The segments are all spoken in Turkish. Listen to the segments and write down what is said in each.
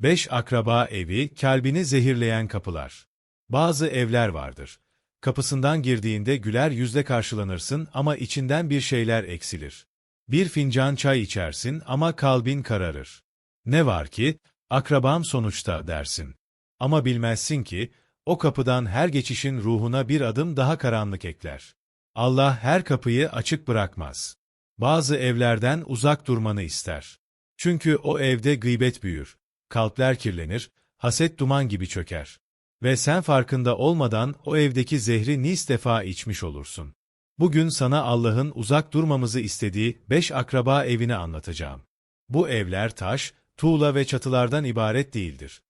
5 akraba evi, kalbini zehirleyen kapılar. Bazı evler vardır. Kapısından girdiğinde güler yüzle karşılanırsın ama içinden bir şeyler eksilir. Bir fincan çay içersin ama kalbin kararır. Ne var ki, akrabam sonuçta dersin. Ama bilmezsin ki, o kapıdan her geçişin ruhuna bir adım daha karanlık ekler. Allah her kapıyı açık bırakmaz. Bazı evlerden uzak durmanı ister. Çünkü o evde gıybet büyür, kalpler kirlenir, haset duman gibi çöker. Ve sen farkında olmadan o evdeki zehri nis defa içmiş olursun. Bugün sana Allah'ın uzak durmamızı istediği beş akraba evini anlatacağım. Bu evler taş, tuğla ve çatılardan ibaret değildir.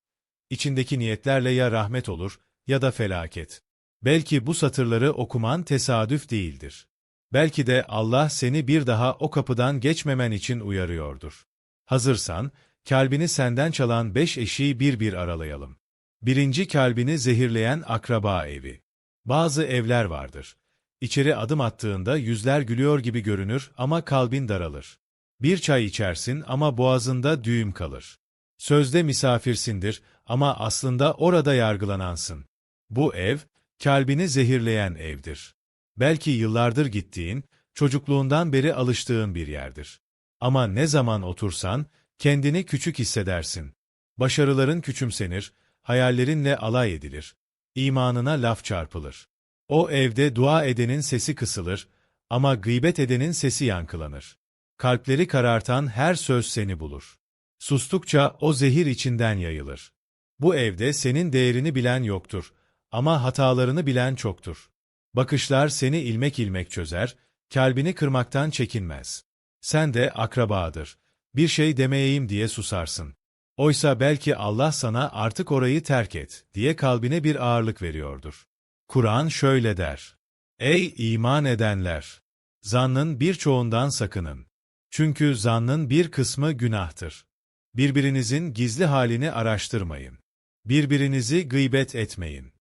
İçindeki niyetlerle ya rahmet olur ya da felaket. Belki bu satırları okuman tesadüf değildir. Belki de Allah seni bir daha o kapıdan geçmemen için uyarıyordur. Hazırsan, kalbini senden çalan beş eşiği bir bir aralayalım. Birinci kalbini zehirleyen akraba evi. Bazı evler vardır. İçeri adım attığında yüzler gülüyor gibi görünür ama kalbin daralır. Bir çay içersin ama boğazında düğüm kalır. Sözde misafirsindir ama aslında orada yargılanansın. Bu ev, kalbini zehirleyen evdir. Belki yıllardır gittiğin, çocukluğundan beri alıştığın bir yerdir. Ama ne zaman otursan, kendini küçük hissedersin. Başarıların küçümsenir, hayallerinle alay edilir. İmanına laf çarpılır. O evde dua edenin sesi kısılır ama gıybet edenin sesi yankılanır. Kalpleri karartan her söz seni bulur. Sustukça o zehir içinden yayılır. Bu evde senin değerini bilen yoktur ama hatalarını bilen çoktur. Bakışlar seni ilmek ilmek çözer, kalbini kırmaktan çekinmez. Sen de akrabadır. Bir şey demeyeyim diye susarsın. Oysa belki Allah sana artık orayı terk et diye kalbine bir ağırlık veriyordur. Kur'an şöyle der. Ey iman edenler! Zannın birçoğundan sakının. Çünkü zannın bir kısmı günahtır. Birbirinizin gizli halini araştırmayın. Birbirinizi gıybet etmeyin.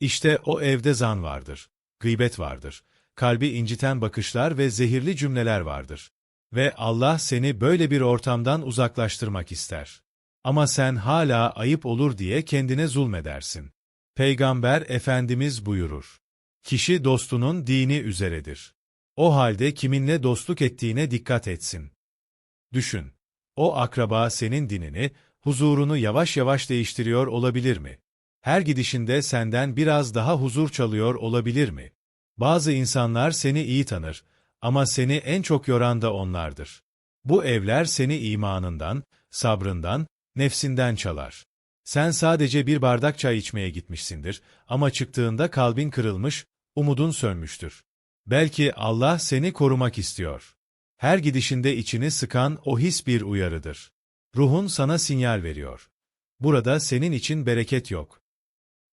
İşte o evde zan vardır, gıybet vardır, kalbi inciten bakışlar ve zehirli cümleler vardır. Ve Allah seni böyle bir ortamdan uzaklaştırmak ister. Ama sen hala ayıp olur diye kendine zulmedersin. Peygamber Efendimiz buyurur. Kişi dostunun dini üzeredir. O halde kiminle dostluk ettiğine dikkat etsin. Düşün. O akraba senin dinini, huzurunu yavaş yavaş değiştiriyor olabilir mi? Her gidişinde senden biraz daha huzur çalıyor olabilir mi? Bazı insanlar seni iyi tanır ama seni en çok yoran da onlardır. Bu evler seni imanından, sabrından, nefsinden çalar. Sen sadece bir bardak çay içmeye gitmişsindir ama çıktığında kalbin kırılmış, umudun sönmüştür. Belki Allah seni korumak istiyor. Her gidişinde içini sıkan o his bir uyarıdır. Ruhun sana sinyal veriyor. Burada senin için bereket yok.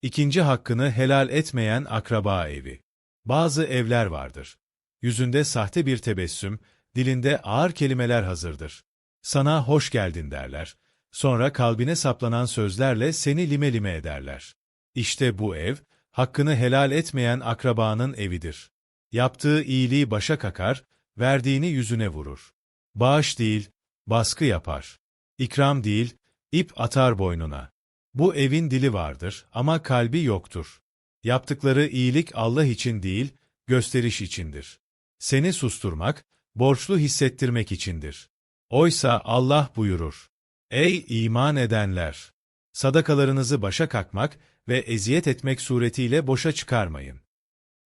İkinci hakkını helal etmeyen akraba evi. Bazı evler vardır. Yüzünde sahte bir tebessüm, dilinde ağır kelimeler hazırdır. Sana hoş geldin derler. Sonra kalbine saplanan sözlerle seni lime lime ederler. İşte bu ev, hakkını helal etmeyen akrabanın evidir. Yaptığı iyiliği başa kakar, verdiğini yüzüne vurur. Bağış değil, baskı yapar. İkram değil, ip atar boynuna. Bu evin dili vardır ama kalbi yoktur. Yaptıkları iyilik Allah için değil, gösteriş içindir. Seni susturmak, borçlu hissettirmek içindir. Oysa Allah buyurur. Ey iman edenler! Sadakalarınızı başa kakmak ve eziyet etmek suretiyle boşa çıkarmayın.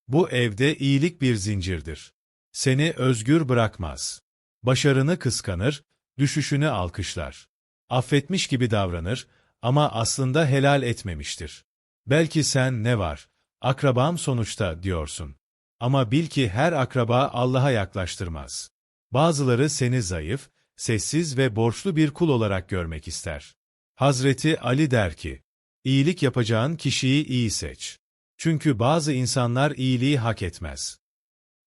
Bu evde iyilik bir zincirdir. Seni özgür bırakmaz. Başarını kıskanır, düşüşünü alkışlar. Affetmiş gibi davranır ama aslında helal etmemiştir. Belki sen ne var, akrabam sonuçta diyorsun. Ama bil ki her akraba Allah'a yaklaştırmaz. Bazıları seni zayıf, sessiz ve borçlu bir kul olarak görmek ister. Hazreti Ali der ki, iyilik yapacağın kişiyi iyi seç. Çünkü bazı insanlar iyiliği hak etmez.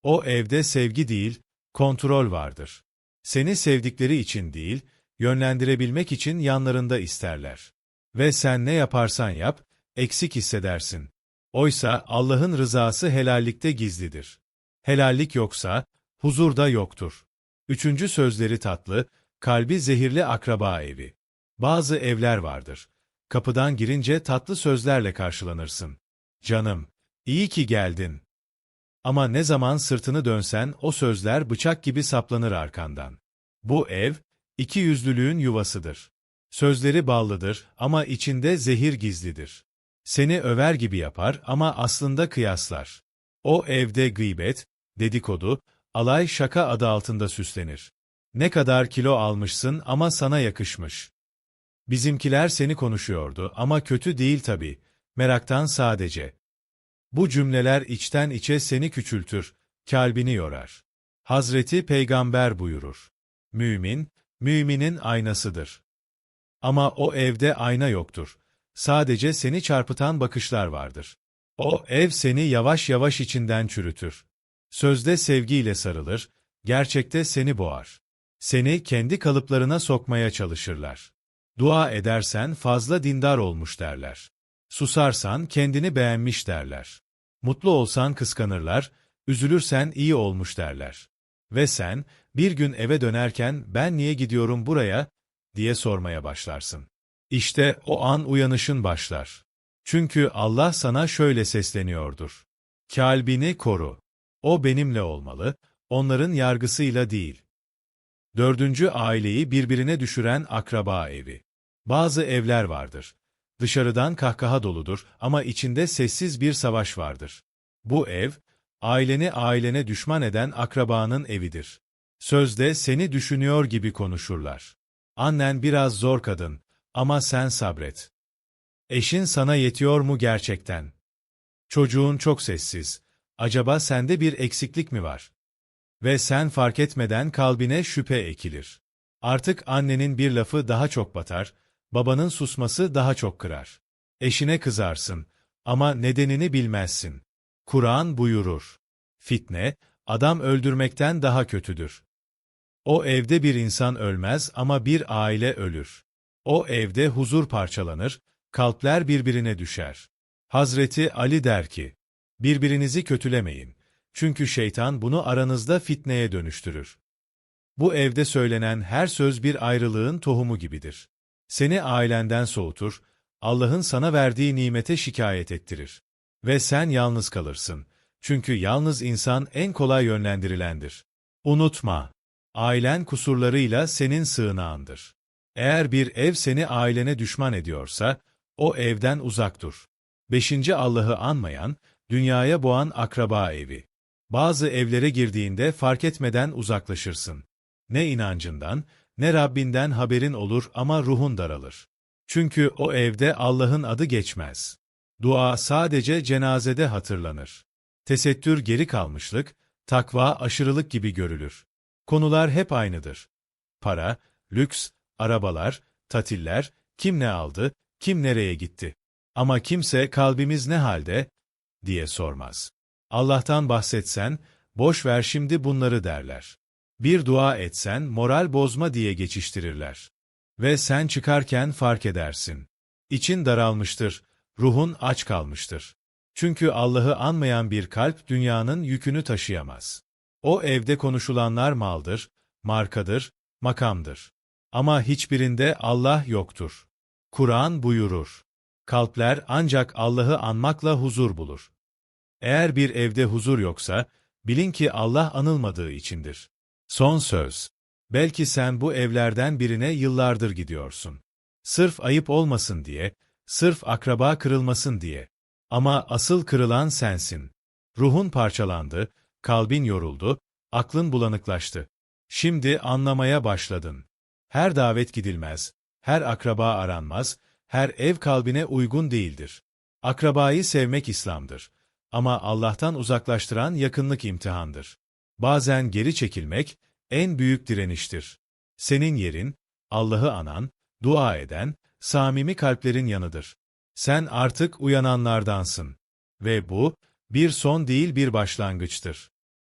O evde sevgi değil, kontrol vardır. Seni sevdikleri için değil, yönlendirebilmek için yanlarında isterler. Ve sen ne yaparsan yap, eksik hissedersin. Oysa Allah'ın rızası helallikte gizlidir. Helallik yoksa, huzur da yoktur. Üçüncü sözleri tatlı, kalbi zehirli akraba evi. Bazı evler vardır. Kapıdan girince tatlı sözlerle karşılanırsın. Canım, iyi ki geldin. Ama ne zaman sırtını dönsen o sözler bıçak gibi saplanır arkandan. Bu ev, iki yüzlülüğün yuvasıdır. Sözleri ballıdır ama içinde zehir gizlidir. Seni över gibi yapar ama aslında kıyaslar. O evde gıybet, dedikodu, alay şaka adı altında süslenir. Ne kadar kilo almışsın ama sana yakışmış. Bizimkiler seni konuşuyordu ama kötü değil tabii, meraktan sadece. Bu cümleler içten içe seni küçültür, kalbini yorar. Hazreti Peygamber buyurur. Mümin, müminin aynasıdır. Ama o evde ayna yoktur. Sadece seni çarpıtan bakışlar vardır. O ev seni yavaş yavaş içinden çürütür. Sözde sevgiyle sarılır, gerçekte seni boğar. Seni kendi kalıplarına sokmaya çalışırlar. Dua edersen fazla dindar olmuş derler. Susarsan kendini beğenmiş derler. Mutlu olsan kıskanırlar, üzülürsen iyi olmuş derler. Ve sen, bir gün eve dönerken ben niye gidiyorum buraya, diye sormaya başlarsın. İşte o an uyanışın başlar. Çünkü Allah sana şöyle sesleniyordur. Kalbini koru. O benimle olmalı, onların yargısıyla değil. Dördüncü aileyi birbirine düşüren akraba evi. Bazı evler vardır. Dışarıdan kahkaha doludur ama içinde sessiz bir savaş vardır. Bu ev, aileni ailene düşman eden akrabanın evidir. Sözde seni düşünüyor gibi konuşurlar. Annen biraz zor kadın ama sen sabret. Eşin sana yetiyor mu gerçekten? Çocuğun çok sessiz. Acaba sende bir eksiklik mi var? Ve sen fark etmeden kalbine şüphe ekilir. Artık annenin bir lafı daha çok batar, babanın susması daha çok kırar. Eşine kızarsın ama nedenini bilmezsin. Kur'an buyurur. Fitne, adam öldürmekten daha kötüdür. O evde bir insan ölmez ama bir aile ölür. O evde huzur parçalanır, kalpler birbirine düşer. Hazreti Ali der ki, birbirinizi kötülemeyin. Çünkü şeytan bunu aranızda fitneye dönüştürür. Bu evde söylenen her söz bir ayrılığın tohumu gibidir. Seni ailenden soğutur, Allah'ın sana verdiği nimete şikayet ettirir. Ve sen yalnız kalırsın. Çünkü yalnız insan en kolay yönlendirilendir. Unutma, ailen kusurlarıyla senin sığınağındır. Eğer bir ev seni ailene düşman ediyorsa, o evden uzak dur. Beşinci Allah'ı anmayan, dünyaya boğan akraba evi. Bazı evlere girdiğinde fark etmeden uzaklaşırsın. Ne inancından, ne Rabbinden haberin olur ama ruhun daralır. Çünkü o evde Allah'ın adı geçmez. Dua sadece cenazede hatırlanır. Tesettür geri kalmışlık, takva aşırılık gibi görülür. Konular hep aynıdır. Para, lüks, arabalar, tatiller, kim ne aldı, kim nereye gitti. Ama kimse kalbimiz ne halde, diye sormaz. Allah'tan bahsetsen, boş ver şimdi bunları derler. Bir dua etsen moral bozma diye geçiştirirler. Ve sen çıkarken fark edersin. İçin daralmıştır, ruhun aç kalmıştır. Çünkü Allah'ı anmayan bir kalp dünyanın yükünü taşıyamaz. O evde konuşulanlar maldır, markadır, makamdır. Ama hiçbirinde Allah yoktur. Kur'an buyurur. Kalpler ancak Allah'ı anmakla huzur bulur. Eğer bir evde huzur yoksa, bilin ki Allah anılmadığı içindir. Son söz. Belki sen bu evlerden birine yıllardır gidiyorsun. Sırf ayıp olmasın diye, sırf akraba kırılmasın diye. Ama asıl kırılan sensin. Ruhun parçalandı, kalbin yoruldu, aklın bulanıklaştı. Şimdi anlamaya başladın. Her davet gidilmez, her akraba aranmaz, her ev kalbine uygun değildir. Akrabayı sevmek İslam'dır. Ama Allah'tan uzaklaştıran yakınlık imtihandır. Bazen geri çekilmek, en büyük direniştir. Senin yerin, Allah'ı anan, dua eden, samimi kalplerin yanıdır. Sen artık uyananlardansın. Ve bu, bir son değil bir başlangıçtır.